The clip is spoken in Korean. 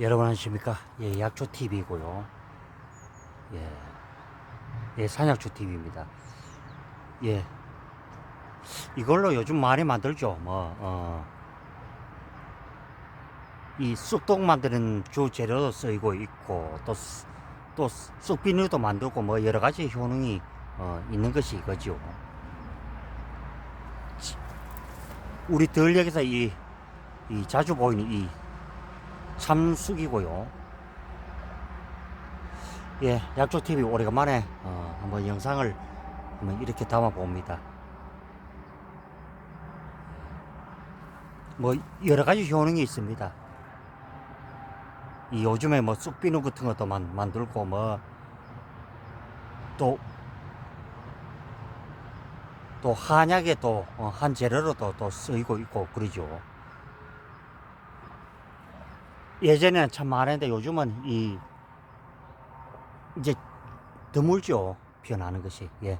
여러분 안녕하십니까? 예, 약초 TV고요. 예, 예, 산약초 TV입니다. 예, 이걸로 요즘 많이 만들죠. 뭐, 어, 이 쑥떡 만드는 주 재료도 쓰이고 있고 또, 스- 또 스- 쑥비누도 만들고 뭐 여러 가지 효능이 어, 있는 것이 이거죠. 지- 우리 들녘에서 이, 이 자주 보이는 이 참쑥이고요. 예, 약초 TV 오래간만에 어, 한번 영상을 한번 이렇게 담아 봅니다. 뭐 여러 가지 효능이 있습니다. 이 요즘에 뭐 쑥비누 같은 것도 만, 만들고 뭐 또 또 한약에 또 어, 한 재료로도 또 쓰이고 있고 그러죠. 예전에는 참 많았는데 요즘은 이 이제 드물죠. 피어나는 것이. 예